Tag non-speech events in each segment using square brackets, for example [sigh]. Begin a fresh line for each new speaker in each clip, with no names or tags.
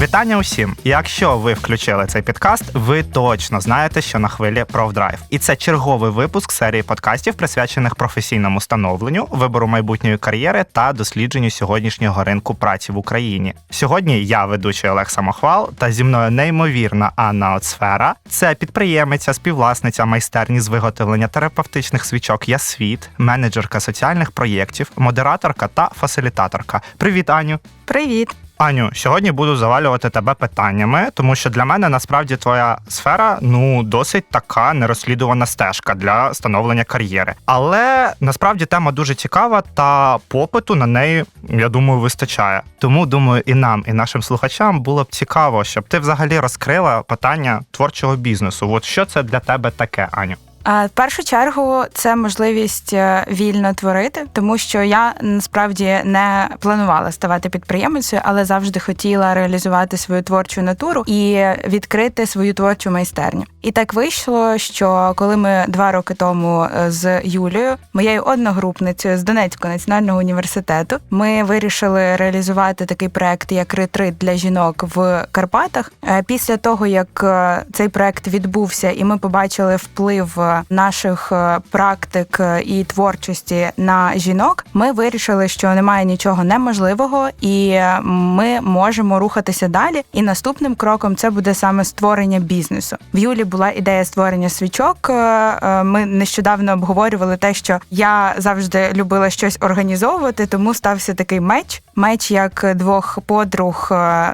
Вітання усім! Якщо ви включили цей підкаст, ви точно знаєте, що на хвилі ProfDrive. І це черговий випуск серії подкастів, присвячених професійному становленню, вибору майбутньої кар'єри та дослідженню сьогоднішнього ринку праці в Україні. Сьогодні я ведучий Олег Самохвал та зі мною неймовірна Анна Оцфера. Це підприємиця, співвласниця майстерні з виготовлення терапевтичних свічок Ясвіт, менеджерка соціальних проєктів, модераторка та фасилітаторка. Привіт, Аню!
Привіт.
Аню, сьогодні буду завалювати тебе питаннями, тому що для мене насправді твоя сфера ну досить така нерозслідувана стежка для становлення кар'єри. Але насправді тема дуже цікава, та попиту на неї, я думаю, вистачає. Тому думаю, і нам, і нашим слухачам було б цікаво, щоб ти взагалі розкрила питання творчого бізнесу. От що це для тебе таке, Аню?
В першу чергу це можливість е, вільно творити, тому що я насправді не планувала ставати підприємицею, але завжди хотіла реалізувати свою творчу натуру і відкрити свою творчу майстерню. І так вийшло, що коли ми два роки тому е, з Юлією, моєю одногрупницею з Донецького національного університету, ми вирішили реалізувати такий проект, як ретрит для жінок в Карпатах. Е, після того як цей проект відбувся, і ми побачили вплив наших е, практик е, і творчості на жінок, ми вирішили, що немає нічого неможливого, і ми можемо рухатися далі. І наступним кроком це буде саме створення бізнесу. В Юлі була ідея створення свічок. Е, ми нещодавно обговорювали те, що я завжди любила щось організовувати, тому стався такий меч. Меч як двох подруг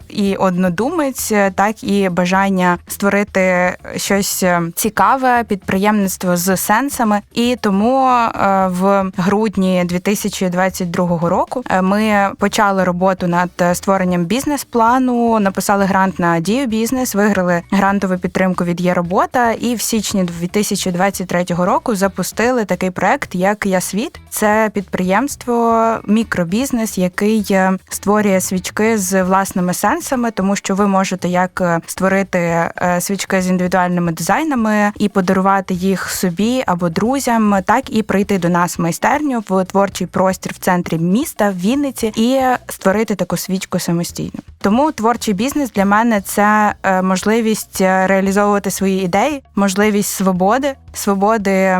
і однодумець, так і бажання створити щось цікаве, підприємництво з сенсами, і тому е, в грудні 2022 року е, ми почали роботу над створенням бізнес-плану, написали грант на дію бізнес, виграли грантову підтримку від є робота, і в січні 2023 року запустили такий проект, як Я світ. Це підприємство, мікробізнес, який е, створює свічки з власними сенсами, тому що ви можете як створити свічки з індивідуальними дизайнами і подарувати їх собі або друзям, так і прийти до нас в майстерню в творчий простір в центрі міста в Вінниці і створити таку свічку самостійно. Тому творчий бізнес для мене це е, можливість е, реалізовувати свої ідеї, можливість свободи, свободи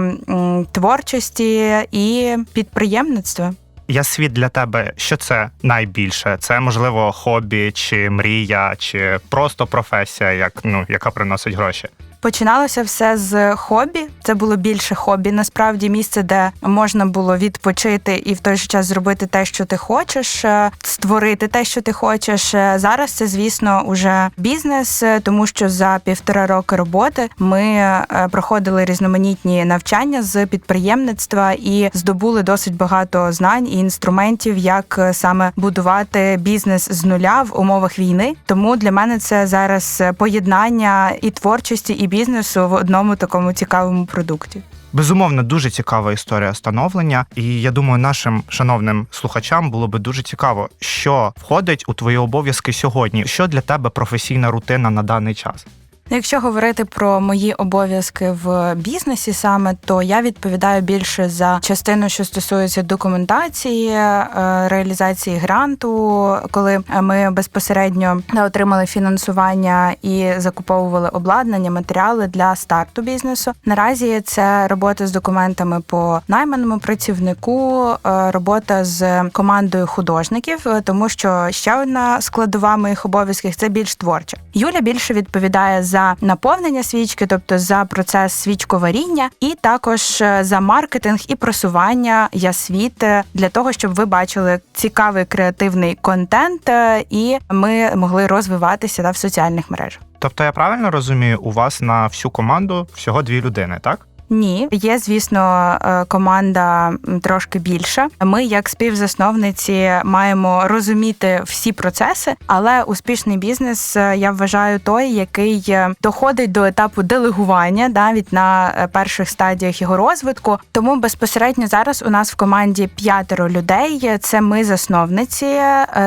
творчості і підприємництва.
Я світ для тебе, що це найбільше? Це можливо хобі, чи мрія, чи просто професія, як ну яка приносить гроші.
Починалося все з хобі. Це було більше хобі. Насправді місце, де можна було відпочити і в той же час зробити те, що ти хочеш, е, створити те, що ти хочеш. Е, зараз це, звісно, уже бізнес, е, тому що за півтора роки роботи ми проходили різноманітні навчання з підприємництва і здобули досить багато знань і інструментів, як саме будувати бізнес з нуля в умовах війни. Тому для мене це зараз поєднання і творчості, і бізнесу в одному такому цікавому продукті.
Безумовно, дуже цікава історія становлення, і я думаю, нашим шановним слухачам було би дуже цікаво, що входить у твої обов'язки сьогодні. Що для тебе професійна рутина на даний час?
Якщо говорити про мої обов'язки в бізнесі, саме то я відповідаю більше за частину, що стосується документації, е, реалізації гранту, коли ми безпосередньо отримали фінансування і закуповували обладнання, матеріали для старту бізнесу. Наразі це робота з документами по найманому працівнику, е, робота з командою художників, е, тому що ще одна складова моїх обов'язків це більш творча. Юля більше відповідає за за наповнення свічки, тобто за процес свічковаріння, і також е, за маркетинг і просування ясвіт е, для того, щоб ви бачили цікавий креативний контент, е, і ми могли розвиватися та в соціальних мережах.
Тобто я правильно розумію, у вас на всю команду всього дві людини, так?
Ні, є, звісно, е, команда трошки більша. Ми, як співзасновниці, маємо розуміти всі процеси, але успішний бізнес е, я вважаю той, який е, доходить до етапу делегування навіть на перших стадіях його розвитку. Тому безпосередньо зараз у нас в команді п'ятеро людей. Це ми засновниці,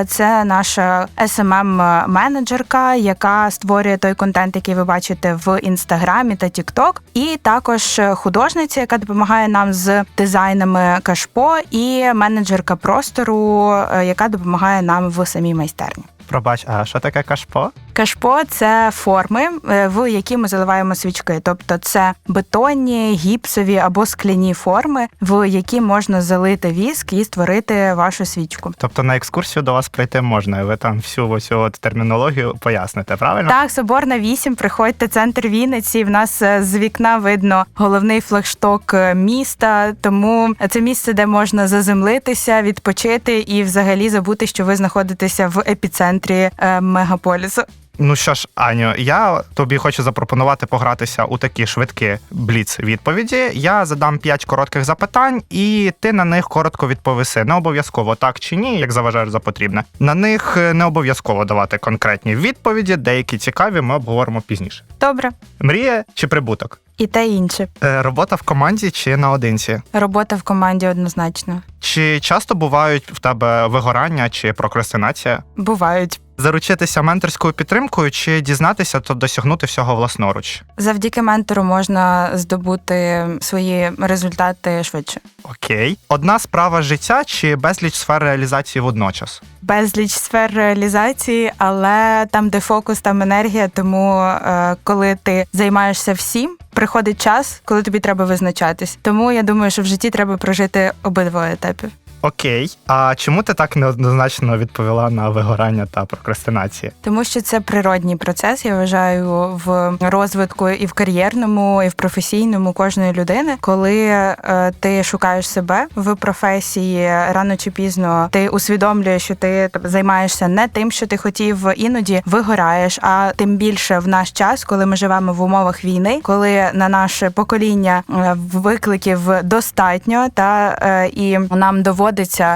це наша smm менеджерка яка створює той контент, який ви бачите в інстаграмі та Тікток, і також художниця, яка допомагає нам з дизайнами кашпо, і менеджерка простору, е, яка допомагає нам в самій майстерні.
Пробач, а що таке кашпо?
Кашпо це форми, е, в які ми заливаємо свічки. Тобто це бетонні, гіпсові або скляні форми, в які можна залити віск і створити вашу свічку.
Тобто на екскурсію до вас прийти можна, і ви там всю от термінологію поясните, правильно?
Так, Соборна 8, приходьте, центр Вінниці. В нас е, з вікна видно головний флагшток е, міста. Тому це місце, де можна заземлитися, відпочити і взагалі забути, що ви знаходитеся в епіцентрі мегаполісу.
Ну що ж, Аню, я тобі хочу запропонувати погратися у такі швидкі бліц відповіді. Я задам п'ять коротких запитань, і ти на них коротко відповіси. Не обов'язково так чи ні, як заважаєш за потрібне. На них е, не обов'язково давати конкретні відповіді, деякі цікаві ми обговоримо пізніше.
Добре,
Мрія чи прибуток?
і те інше.
Е, Робота в команді чи наодинці?
Робота в команді однозначно.
Чи часто бувають в тебе вигорання чи прокрастинація?
Бувають.
Заручитися менторською підтримкою чи дізнатися, то досягнути всього власноруч?
Завдяки ментору можна здобути свої результати швидше.
Окей. Одна справа життя чи безліч сфер реалізації водночас?
Безліч сфер реалізації, але там, де фокус, там енергія. Тому е, коли ти займаєшся всім, приходить час, коли тобі треба визначатись. Тому я думаю, що в житті треба прожити обидва етапи.
Окей. А чому ти так неоднозначно відповіла на вигорання та прокрастинації?
Тому що це природній процес, я вважаю, в розвитку і в кар'єрному, і в професійному кожної людини, коли е, ти шукаєш себе в професії рано чи пізно, ти усвідомлюєш, що ти займаєшся не тим, що ти хотів, іноді вигораєш. А тим більше в наш час, коли ми живемо в умовах війни, коли на наше покоління е, викликів достатньо, та е, і нам доводиться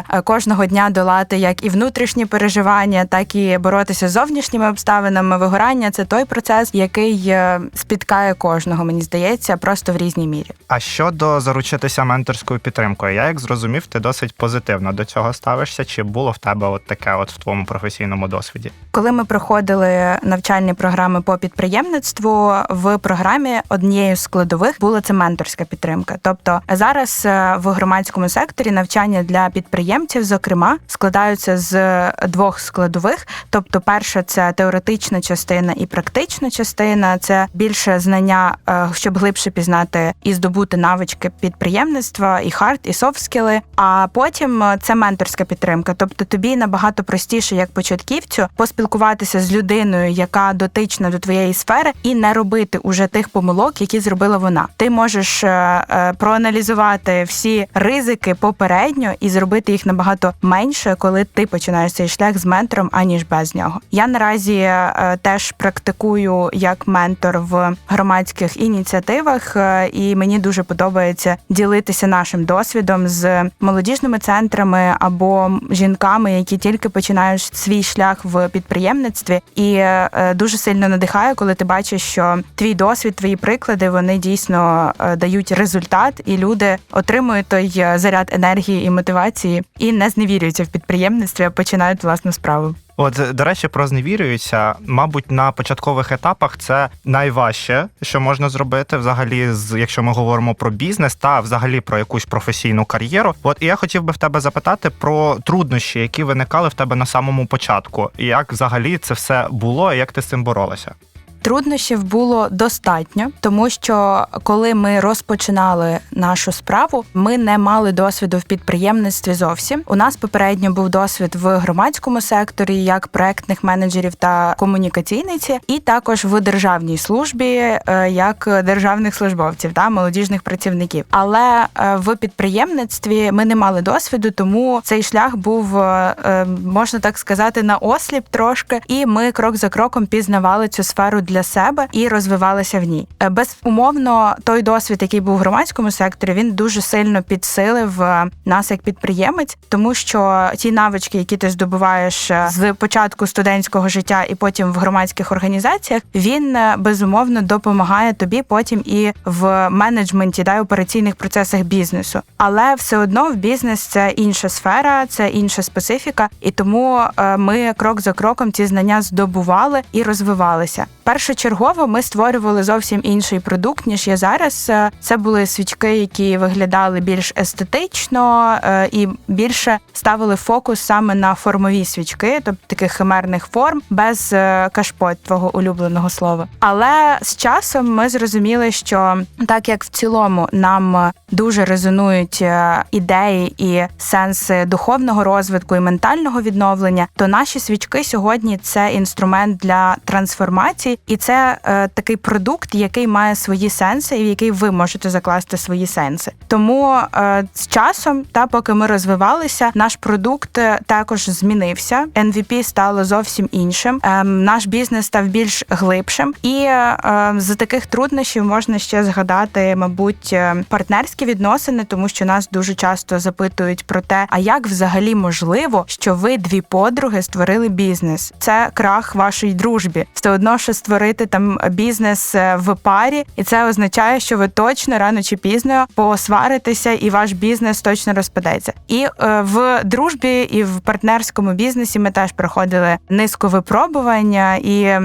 е, кожного дня долати як і внутрішні переживання, так і боротися з зовнішніми обставинами. Вигорання це той процес, який е, спіткає кожного, мені здається, просто в різній мірі.
А щодо заручитися менторською підтримкою, я як зрозумів, ти досить позитивно до цього ставишся. Чи було в тебе от таке, от в твоєму професійному досвіді?
Коли ми проходили навчальні програми по підприємництву, в програмі однією з складових була це менторська підтримка. Тобто зараз е, в громадському секторі навчання для підприємців, зокрема, складаються з двох складових. Тобто, перша це теоретична частина і практична частина. Це більше знання, е, щоб глибше пізнати і здобути навички підприємництва, і хард, і софт-скіли. А потім е, це менторська підтримка. Тобто тобі набагато простіше, як початківцю, поспілкуватися з людиною, яка дотична до твоєї сфери, і не робити уже тих помилок, які зробила вона. Ти можеш е, проаналізувати всі ризики попередньо і зробити їх набагато менше, коли ти починаєш цей шлях з ментором, аніж без нього. Я наразі е, теж практикую як ментор в громадських ініціативах, е, і мені дуже подобається ділитися нашим досвідом з молодіжними центрами або жінками, які тільки починають свій шлях в підприємництві, і е, дуже сильно надихає, коли ти бачиш, що твій досвід, твої приклади вони дійсно дають результат, і люди отримують той заряд енергії і мотивації і не зневірюються в підприємництві, а починають власну справу.
От, до речі, про зневірюються, мабуть, на початкових етапах це найважче, що можна зробити, взагалі, з якщо ми говоримо про бізнес та взагалі про якусь професійну кар'єру. От і я хотів би в тебе запитати про труднощі, які виникали в тебе на самому початку, і як взагалі це все було, і як ти з цим боролася?
Труднощів було достатньо, тому що коли ми розпочинали нашу справу, ми не мали досвіду в підприємництві зовсім. У нас попередньо був досвід в громадському секторі, як проектних менеджерів та комунікаційниці, і також в державній службі, е, як державних службовців та молодіжних працівників. Але е, в підприємництві ми не мали досвіду, тому цей шлях був е, можна так сказати на осліп трошки, і ми крок за кроком пізнавали цю сферу для себе і розвивалися в ній. Е, Безумовно, той досвід, який був в громадському секторі, він дуже сильно підсилив е, нас як підприємець, тому що ті навички, які ти здобуваєш е, з початку студентського життя і потім в громадських організаціях, він безумовно допомагає тобі потім і в менеджменті да, операційних процесах бізнесу. Але все одно в бізнес це інша сфера, це інша специфіка, і тому ми крок за кроком ці знання здобували і розвивалися. Перш першочергово ми створювали зовсім інший продукт ніж є зараз. Е, Це були свічки, які виглядали більш естетично е, і більше ставили фокус саме на формові свічки, тобто таких химерних форм, без е, кашпот твого улюбленого слова. Але з часом ми зрозуміли, що так як в цілому нам дуже резонують ідеї і сенси духовного розвитку і ментального відновлення, то наші свічки сьогодні це інструмент для трансформації, і це е, такий продукт, який має свої сенси, і в який ви можете закласти свої сенси. Тому е, з часом, та поки ми розвивалися, наш продукт е, також змінився. NVP стало зовсім іншим. Е, наш бізнес став більш глибшим, і е, е, з таких труднощів можна ще згадати, мабуть, е, партнерські відносини, тому що нас дуже часто запитують про те, а як взагалі можливо, що ви дві подруги створили бізнес? Це крах вашої дружбі. Все одно, що створити там бізнес е, в парі, і це означає, що ви точно рано чи пізно посваритеся, і ваш бізнес точно розпадеться. І е, в дружбі і в партнерському бізнесі ми теж проходили низку випробування і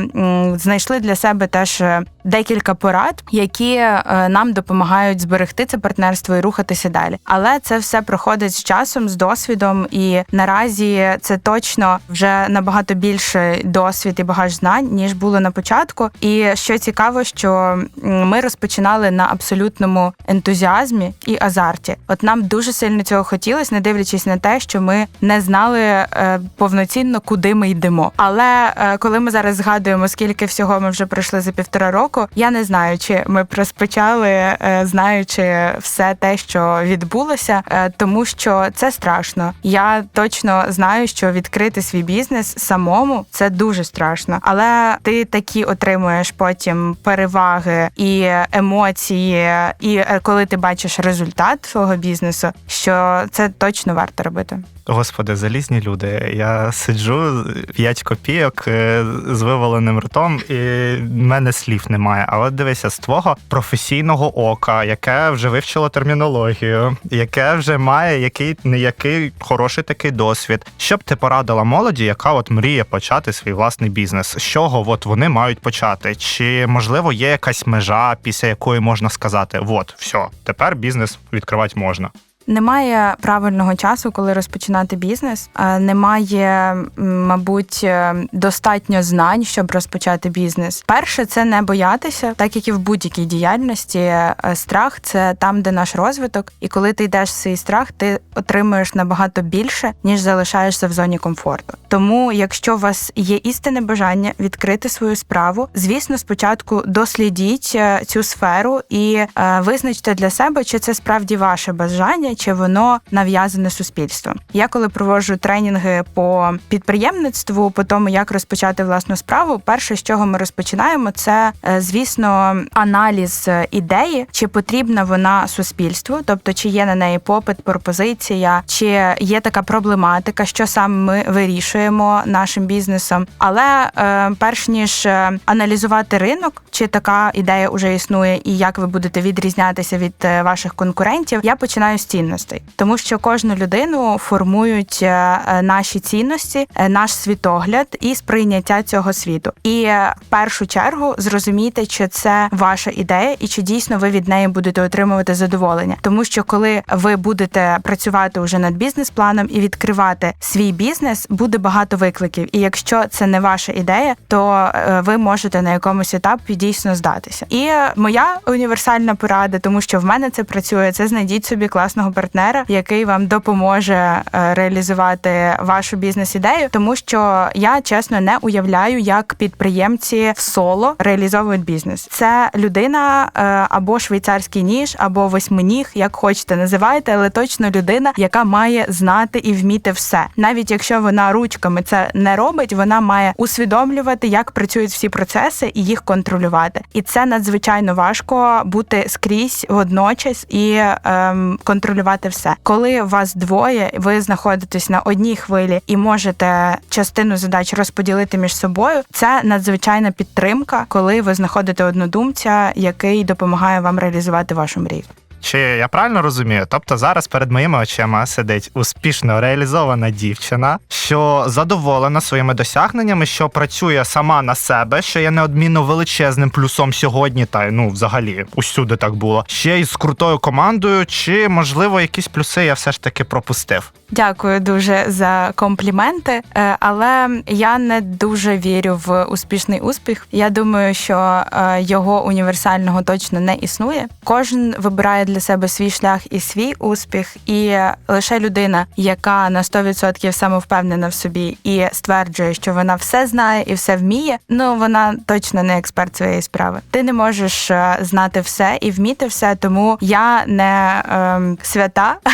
знайшли для себе теж е, декілька порад, які е, нам допомагають зберегти це партнерство і рухатися далі. Але це все проходить з часом, з досвідом, і наразі це точно вже набагато більше досвід і багаж знань ніж було на початку. І що цікаво, що ми розпочинали на абсолютному ентузіазмі і азарті. От нам дуже сильно цього хотілося, не дивлячись на те, що ми не знали е, повноцінно, куди ми йдемо. Але е, коли ми зараз згадуємо, скільки всього ми вже пройшли за півтора року, я не знаю, чи ми розпочали, е, знаючи все те, що відбулося, е, тому що це страшно. Я точно знаю, що відкрити свій бізнес самому це дуже страшно, але ти такі отримуєш потім переваги і емоції, і е, коли ти бачиш результат свого бізнесу, що це точно варто робити.
Господи, залізні люди. Я сиджу 5 копійок е, з виваленим ртом, і в мене слів немає. А от дивися, з твого професійного ока, яке вже вивчило термінологію, яке вже має який не який хороший такий досвід. Що б ти порадила молоді, яка от мріє почати свій власний бізнес? З чого от вони мають почати? Чи можливо є якась межа, після якої можна сказати: от, все, тепер бізнес відкривати можна?
Немає правильного часу, коли розпочинати бізнес. Немає, мабуть, е, достатньо знань, щоб розпочати бізнес. Перше, це не боятися, так як і в будь-якій діяльності. е, Страх це там, де наш розвиток. І коли ти йдеш в свій страх, ти отримуєш набагато більше, ніж залишаєшся в зоні комфорту. Тому, якщо у вас є істинне бажання відкрити свою справу, звісно, спочатку дослідіть е, цю сферу і визначте для себе, чи це справді ваше бажання, чи воно нав'язане суспільством. Я коли проводжу тренінги по підприємництву, по тому, як розпочати власну справу, перше, з чого ми розпочинаємо, це е, звісно аналіз е, ідеї, чи потрібна вона суспільству, тобто чи є на неї попит, пропозиція, чи є така проблематика, що саме ми вирішуємо нашим бізнесом. Але е, перш ніж е, аналізувати ринок, чи така ідея вже існує, і як ви будете відрізнятися від ваших конкурентів, я починаю з цінностей, тому що кожну людину формують е, е, наші цінності, е, наш світогляд і сприйняття цього світу. І в першу чергу зрозумійте, чи це ваша ідея, і чи дійсно ви від неї будете отримувати задоволення, тому що коли ви будете працювати вже над бізнес-планом і відкривати свій бізнес, буде багато викликів. І якщо це не ваша ідея, то ви можете на якомусь етапі дійсно здатися. І моя універсальна порада, тому що в мене це працює, це знайдіть собі класного партнера, який вам допоможе е, реалізувати вашу бізнес-ідею, тому що я чесно не уявляю, як підприємці в соло реалізовують бізнес. Це людина е, або швейцарський ніж, або восьминіг, як хочете називайте, але точно людина, яка має знати і вміти все. Навіть якщо вона ручками це не робить, вона має усвідомлювати, як працюють всі процеси і їх контролювати. І це надзвичайно важко бути скрізь водночас і ем, контролювати все. Коли вас двоє, ви знаходитесь на одній хвилі і можете частину задач розподілити між собою. Це надзвичайна підтримка, коли ви знаходите однодумця, який допомагає вам реалізувати вашу мрію.
Чи я правильно розумію? Тобто зараз перед моїми очима сидить успішно реалізована дівчина, що задоволена своїми досягненнями, що працює сама на себе, що є неодмінно величезним плюсом сьогодні, та й ну взагалі усюди так було. Ще й з крутою командою, чи можливо якісь плюси я все ж таки пропустив.
Дякую дуже за компліменти, Е, але я не дуже вірю в успішний успіх. Я думаю, що е, його універсального точно не існує. Кожен вибирає для себе свій шлях і свій успіх, і лише людина, яка на 100% самовпевнена в собі і стверджує, що вона все знає і все вміє. Ну вона точно не експерт своєї справи. Ти не можеш е, знати все і вміти все, тому я не ем, свята. [laughs]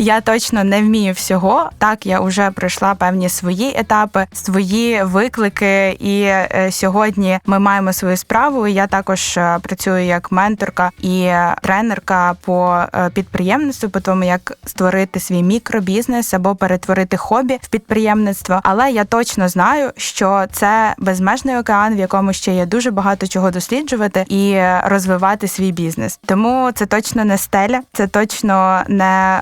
Я точно не вмію всього. Так, я вже пройшла певні свої етапи, свої виклики, і е, сьогодні ми маємо свою справу. Я також е, працюю як менторка і е, тренерка по підприємництву, по тому як створити свій мікробізнес або перетворити хобі в підприємництво. Але я точно знаю, що це безмежний океан, в якому ще є дуже багато чого досліджувати і розвивати свій бізнес. Тому це точно не стеля, це точно не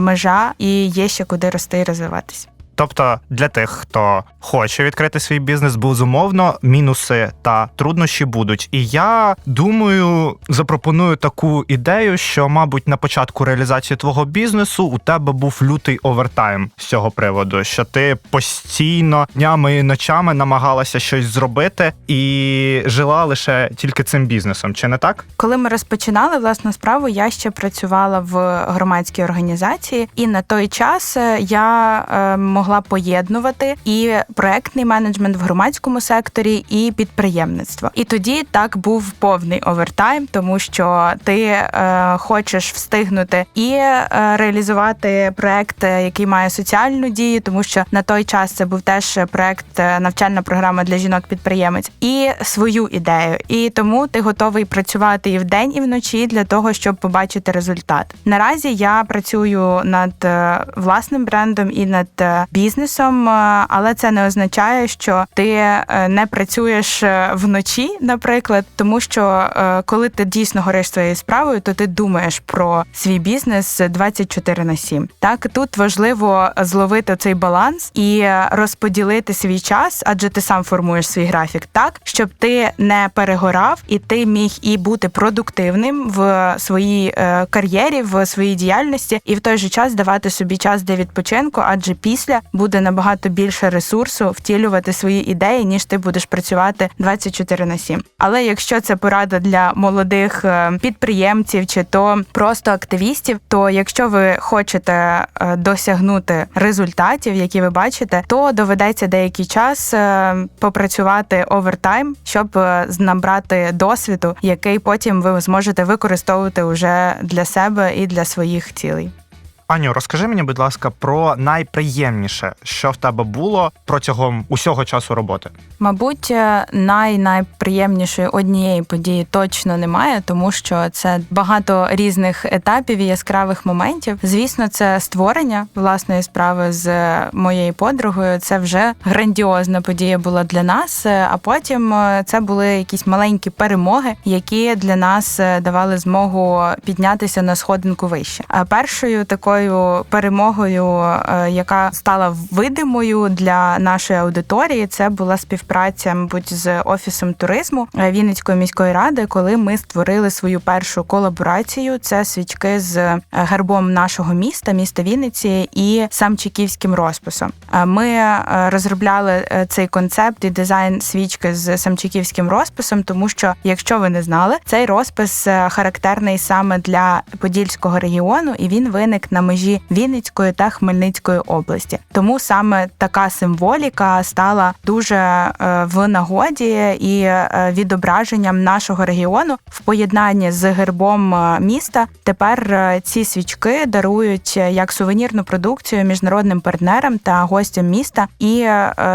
межа, і є ще куди рости і розвиватись.
Тобто для тих, хто хоче відкрити свій бізнес, безумовно, мінуси та труднощі будуть. І я думаю, запропоную таку ідею, що, мабуть, на початку реалізації твого бізнесу у тебе був лютий овертайм з цього приводу, що ти постійно днями і ночами намагалася щось зробити і жила лише тільки цим бізнесом. Чи не так?
Коли ми розпочинали власну справу, я ще працювала в громадській організації, і на той час е, я е, могла поєднувати і проектний менеджмент в громадському секторі, і підприємництво. І тоді так був повний овертайм, тому що ти е, хочеш встигнути і е, реалізувати проект, е, який має соціальну дію, тому що на той час це був теж проект е, навчальна програма для жінок-підприємець, і свою ідею. І тому ти готовий працювати і вдень, і вночі для того, щоб побачити результат. Наразі я працюю над власним брендом і над бізнесом, е, але це не означає, що ти е, не працюєш е, вночі, наприклад, тому що коли ти дійсно гориш своєю справою, то ти думаєш про свій бізнес 24 на 7. Так тут важливо зловити цей баланс і розподілити свій час, адже ти сам формуєш свій графік так, щоб ти не перегорав і ти міг і бути продуктивним в своїй кар'єрі, в своїй діяльності, і в той же час давати собі час для відпочинку, адже після буде набагато більше ресурсу втілювати свої ідеї, ніж ти будеш працювати 24 на 7. Але якщо це порада для молодих е, підприємців чи то просто активістів, то якщо ви хочете е, досягнути результатів, які ви бачите, то доведеться деякий час е, попрацювати овертайм, щоб набрати досвіду, який потім ви зможете використовувати уже для себе і для своїх цілей.
Аню, розкажи мені, будь ласка, про найприємніше, що в тебе було протягом усього часу роботи.
Мабуть, е, най-найприємнішої однієї події точно немає, тому що це багато різних етапів і яскравих моментів. Звісно, це створення власної справи з моєю подругою. Це вже грандіозна подія була для нас. е, А потім е, це були якісь маленькі перемоги, які для нас давали змогу піднятися на сходинку вище. А першою такою перемогою, е, яка стала видимою для нашої аудиторії, це була співпраця, мабуть, з офісом туризму Вінницької міської ради, коли ми створили свою першу колаборацію. Це свічки з гербом нашого міста, міста Вінниці, і самчиківським розписом. Е, Ми е, розробляли цей концепт і дизайн свічки з самчиківським розписом, тому що, якщо ви не знали, цей розпис характерний саме для Подільського регіону, і він виник на межі Вінницької та Хмельницької області. Тому саме така символіка стала дуже е, в нагоді і е, відображенням нашого регіону в поєднанні з гербом е, міста. Тепер ці свічки дарують як сувенірну продукцію міжнародним партнерам та гостям міста, і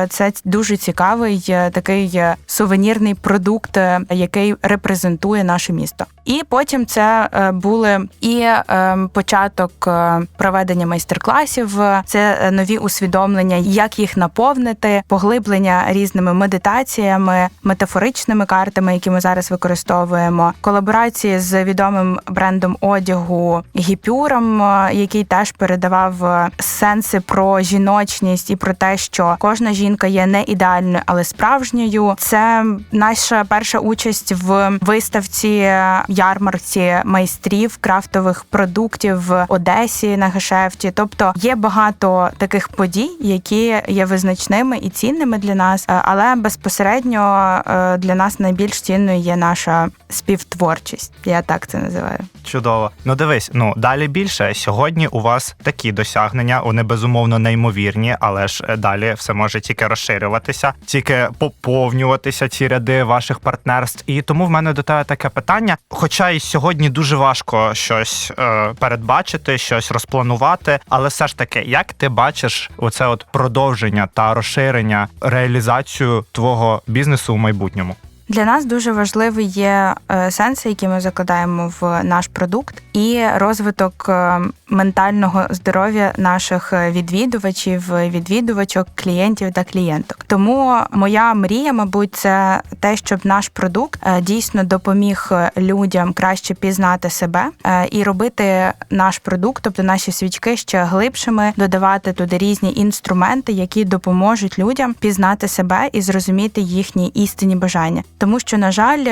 це дуже цікавий такий сувенірний продукт, який репрезентує наше місто. І потім це е, були і е, початок е, проведення майстер-класів, це нові усвідомлення, як їх наповнити, поглиблення різними медитаціями, метафоричними картами, які ми зараз використовуємо, колаборації з відомим брендом одягу гіпюром, який теж передавав сенси про жіночність і про те, що кожна жінка є не ідеальною, але справжньою. Це наша перша участь в виставці ярмарці майстрів крафтових продуктів в Одесі на гешефті. Тобто є багато таких подій, які є визначними і цінними для нас, е, але безпосередньо е, для нас найбільш цінною є наша співтворчість. Я так це називаю.
Чудово. Ну дивись, ну далі більше. Сьогодні у вас такі досягнення, вони безумовно неймовірні, але ж е, далі все може тільки розширюватися, тільки поповнюватися ці ряди ваших партнерств. І тому в мене до тебе таке питання. Хоча і сьогодні дуже важко щось е, передбачити, щось розпланувати, але все ж таки, як ти бачиш оце от продовження та розширення реалізацію твого бізнесу у майбутньому?
Для нас дуже важливий є е, сенси, які ми закладаємо в наш продукт, і розвиток е, ментального здоров'я наших е, відвідувачів, відвідувачок, клієнтів та клієнток. Тому моя мрія, мабуть, це те, щоб наш продукт е, дійсно допоміг е, людям краще пізнати себе і робити наш продукт, тобто наші свічки ще глибшими, додавати туди різні інструменти, які допоможуть людям пізнати себе і зрозуміти їхні істинні бажання. Тому що, на жаль,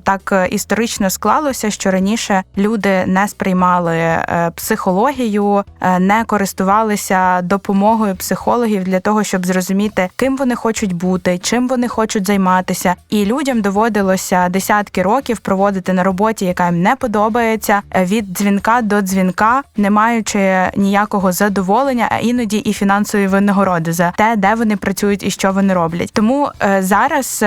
так історично склалося, що раніше люди не сприймали психологію, е, не користувалися допомогою психологів для того, щоб зрозуміти, ким вони хочуть бути, чим вони хочуть займатися. І людям доводилося десятки років проводити на роботі, яка їм не подобається, е, від дзвінка до дзвінка, не маючи ніякого задоволення, а іноді і фінансової винагороди за те, де вони працюють і що вони роблять. Тому е, зараз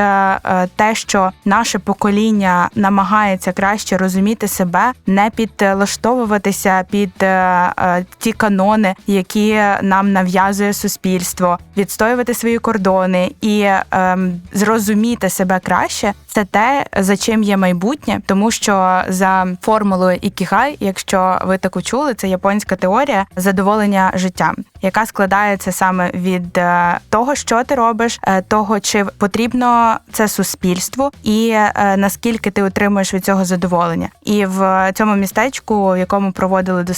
те, що наше покоління намагається краще розуміти себе, не підлаштовуватися під е, е, ті канони, які нам нав'язує суспільство, відстоювати свої кордони і е, зрозуміти себе краще. Це те, за чим є майбутнє, тому що за формулою Ікігай, якщо ви таку чули, це японська теорія задоволення життям, яка складається саме від е, того, що ти робиш, того чи потрібно це суспільству, і наскільки ти отримуєш від цього задоволення. І в цьому містечку, в якому проводили дослідження,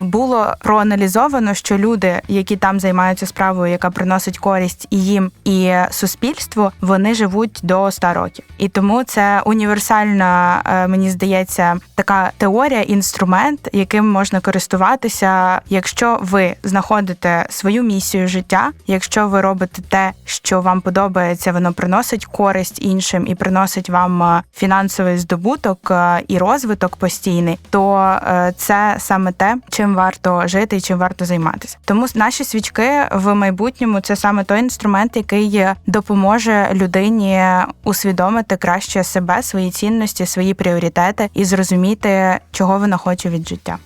було проаналізовано, що люди, які там займаються справою, яка приносить користь і їм, і суспільству, вони живуть до 100 років. І тому це універсальна, е, мені здається, така теорія, інструмент, яким можна користуватися, якщо ви знаходите свою місію життя, якщо ви робите те, що вам подобається, воно приносить користь іншим і приносить вам е, фінансовий здобуток е, і розвиток постійний, то це саме те, чим варто жити і чим варто займатися. Тому наші свічки в майбутньому це саме той інструмент, який допоможе людині усвідомити краще себе, свої цінності, свої пріоритети і зрозуміти, чого вона хоче від життя.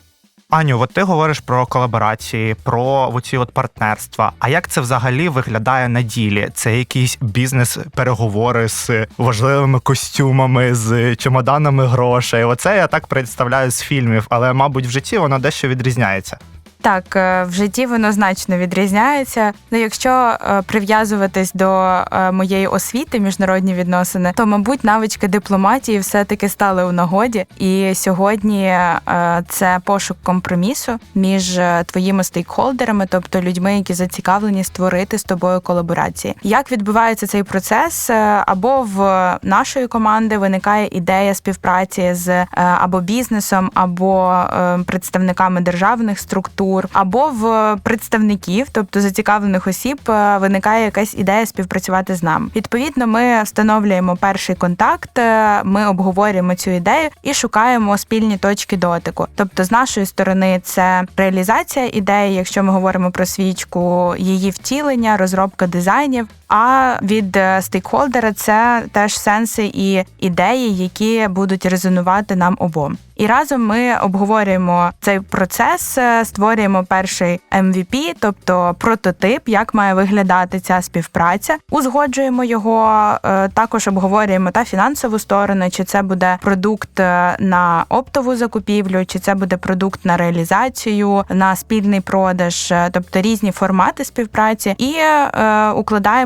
Аню, от ти говориш про колаборації, про оці от партнерства. А як це взагалі виглядає на ділі? Це якісь бізнес-переговори з важливими костюмами, з чемоданами грошей. Оце я так представляю з фільмів, але мабуть в житті воно дещо відрізняється.
Так, е, в житті воно значно відрізняється. Ну, якщо е, прив'язуватись до е, моєї освіти, міжнародні відносини, то мабуть навички дипломатії все-таки стали у нагоді. І сьогодні це пошук компромісу між твоїми стейкхолдерами, тобто людьми, які зацікавлені створити з тобою колаборації. Як відбувається цей процес? Або в нашої команди виникає ідея співпраці з або бізнесом, або представниками державних структур, або в представників, тобто зацікавлених осіб, е, виникає якась ідея співпрацювати з нами. Відповідно, ми встановлюємо перший контакт, е, ми обговорюємо цю ідею і шукаємо спільні точки дотику. Тобто, з нашої сторони, це реалізація ідеї, якщо ми говоримо про свічку, її втілення, розробка дизайнів. А від е, стейкхолдера це теж сенси і ідеї, які будуть резонувати нам обом. І разом ми обговорюємо цей процес, е, створюємо перший MVP, тобто прототип, як має виглядати ця співпраця. Узгоджуємо його, е, також обговорюємо та фінансову сторону, чи це буде продукт на оптову закупівлю, чи це буде продукт на реалізацію, на спільний продаж, тобто різні формати співпраці, і е,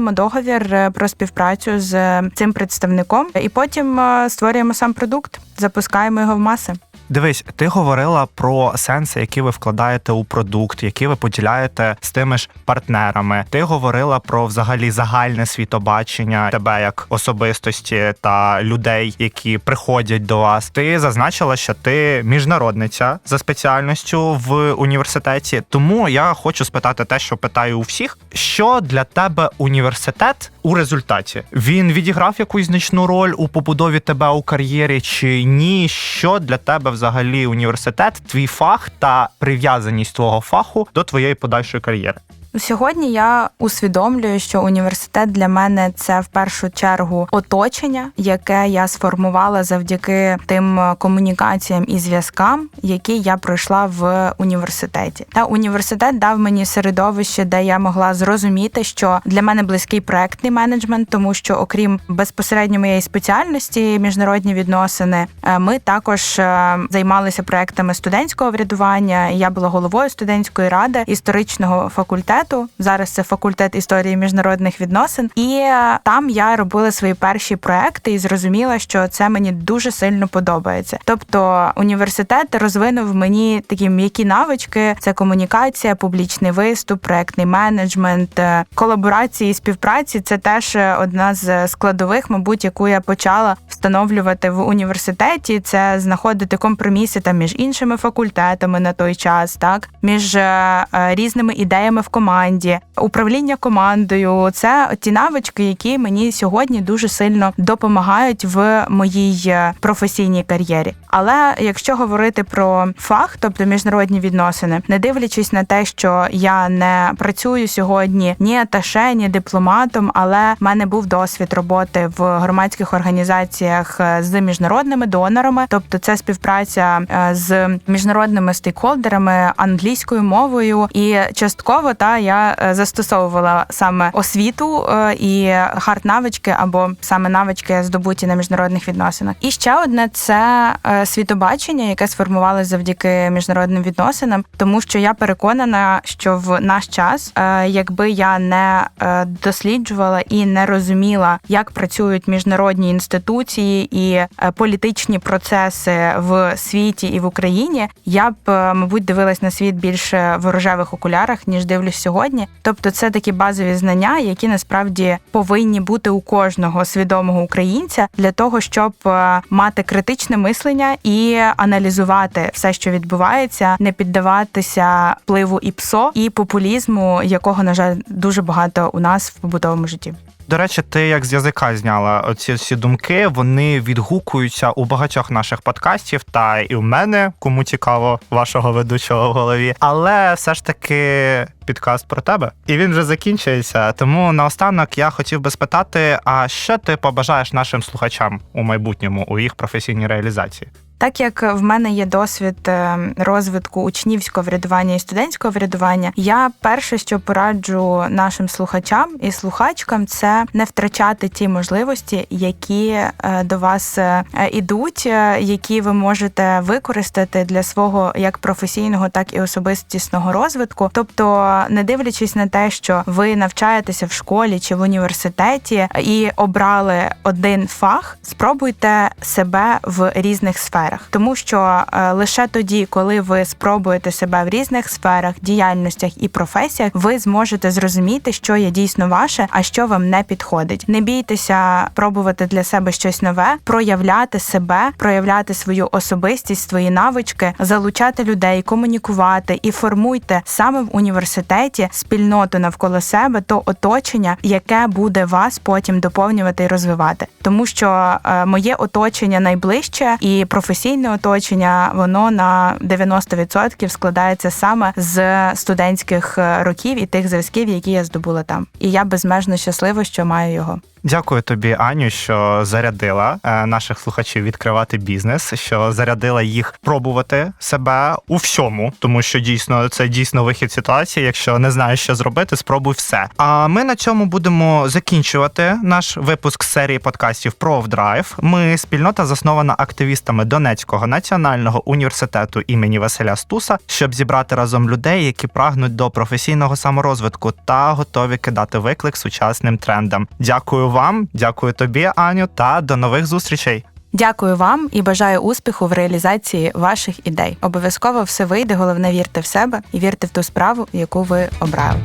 укладаємо договір е, про співпрацю з цим представником, і потім е, створюємо сам продукт, запускаємо його в маси.
Дивись, ти говорила про сенси, які ви вкладаєте у продукт, які ви поділяєте з тими ж партнерами. Ти говорила про взагалі загальне світобачення тебе як особистості та людей, які приходять до вас. Ти зазначила, що ти міжнародниця за спеціальністю в університеті. Тому я хочу спитати те, що питаю у всіх: що для тебе університет у результаті? Він відіграв якусь значну роль у побудові тебе у кар'єрі, чи ні? Що для тебе взагалі університет, твій фах та прив'язаність твого фаху до твоєї подальшої кар'єри?
Сьогодні я усвідомлюю, що університет для мене це в першу чергу оточення, яке я сформувала завдяки тим комунікаціям і зв'язкам, які я пройшла в університеті. Та університет дав мені середовище, де я могла зрозуміти, що для мене близький проектний менеджмент, тому що, окрім безпосередньо моєї спеціальності, міжнародні відносини, е, ми також е, займалися проектами студентського врядування. Я була головою студентської ради історичного факультету. Зараз це факультет історії міжнародних відносин, і е, там я робила свої перші проекти і зрозуміла, що це мені дуже сильно подобається. Тобто університет розвинув мені такі м'які навички: це комунікація, публічний виступ, проектний менеджмент, е, колаборації, співпраці. Це теж е, одна з складових, мабуть, яку я почала встановлювати в університеті. Це знаходити компроміси там між іншими факультетами на той час, так між різними ідеями в команді, управління командою. Це ті навички, які мені сьогодні дуже сильно допомагають в моїй е, професійній кар'єрі. Але якщо говорити про фах, тобто міжнародні відносини, не дивлячись на те, що я не працюю сьогодні ні аташе, ні дипломатом, але в мене був досвід роботи в громадських організаціях е, з міжнародними донорами, тобто це співпраця е, з міжнародними стейкхолдерами англійською мовою, і частково та я е, застосовувала саме освіту е, і хард навички або саме навички здобуті на міжнародних відносинах. І ще одне це е, світобачення, яке сформувалося завдяки міжнародним відносинам, тому що я переконана, що в наш час, якби я не досліджувала і не розуміла, як працюють міжнародні інституції і політичні процеси в світі і в Україні, я б мабуть дивилась на світ більше в рожевих окулярах, ніж дивлюсь сьогодні. Тобто, це такі базові знання, які насправді повинні бути у кожного свідомого українця для того, щоб е, мати критичне мислення і аналізувати все, що відбувається, не піддаватися впливу і ПСО і популізму, якого на жаль дуже багато у нас в побутовому житті.
До речі, ти як з язика зняла оці всі думки, вони відгукуються у багатьох наших подкастів, та і у мене, кому цікаво, вашого ведучого в голові. Але все ж таки підкаст про тебе, і він вже закінчується. Тому наостанок я хотів би спитати: а що ти побажаєш нашим слухачам у майбутньому у їх професійній реалізації?
Так як в мене є досвід е, розвитку учнівського врядування і студентського врядування, я перше, що пораджу нашим слухачам і слухачкам, це не втрачати ті можливості, які е, до вас е, ідуть, які ви можете використати для свого як професійного, так і особистісного розвитку. Тобто, не дивлячись на те, що ви навчаєтеся в школі чи в університеті і обрали один фах, спробуйте себе в різних сферах сферах, тому що е, лише тоді, коли ви спробуєте себе в різних сферах, діяльностях і професіях, ви зможете зрозуміти, що є дійсно ваше, а що вам не підходить. Не бійтеся пробувати для себе щось нове, проявляти себе, проявляти свою особистість, свої навички, залучати людей, комунікувати і формуйте саме в університеті спільноту навколо себе, то оточення, яке буде вас потім доповнювати і розвивати, тому що е, моє оточення найближче і професійне професійне оточення, воно на 90% складається саме з студентських е, років і тих зв'язків, які я здобула там. І я безмежно щаслива, що маю його.
Дякую тобі, Аню, що зарядила е, наших слухачів відкривати бізнес, що зарядила їх пробувати себе у всьому, тому що дійсно це дійсно вихід ситуації. Якщо не знаєш, що зробити, спробуй все. А ми на цьому будемо закінчувати наш випуск серії подкастів про Драйв. Ми спільнота заснована активістами Донецького національного університету імені Василя Стуса, щоб зібрати разом людей, які прагнуть до професійного саморозвитку та готові кидати виклик сучасним трендам. Дякую вам, дякую тобі, Аню, та до нових зустрічей.
Дякую вам і бажаю успіху в реалізації ваших ідей. Обов'язково все вийде. Головне вірте в себе і вірте в ту справу, яку ви обрали.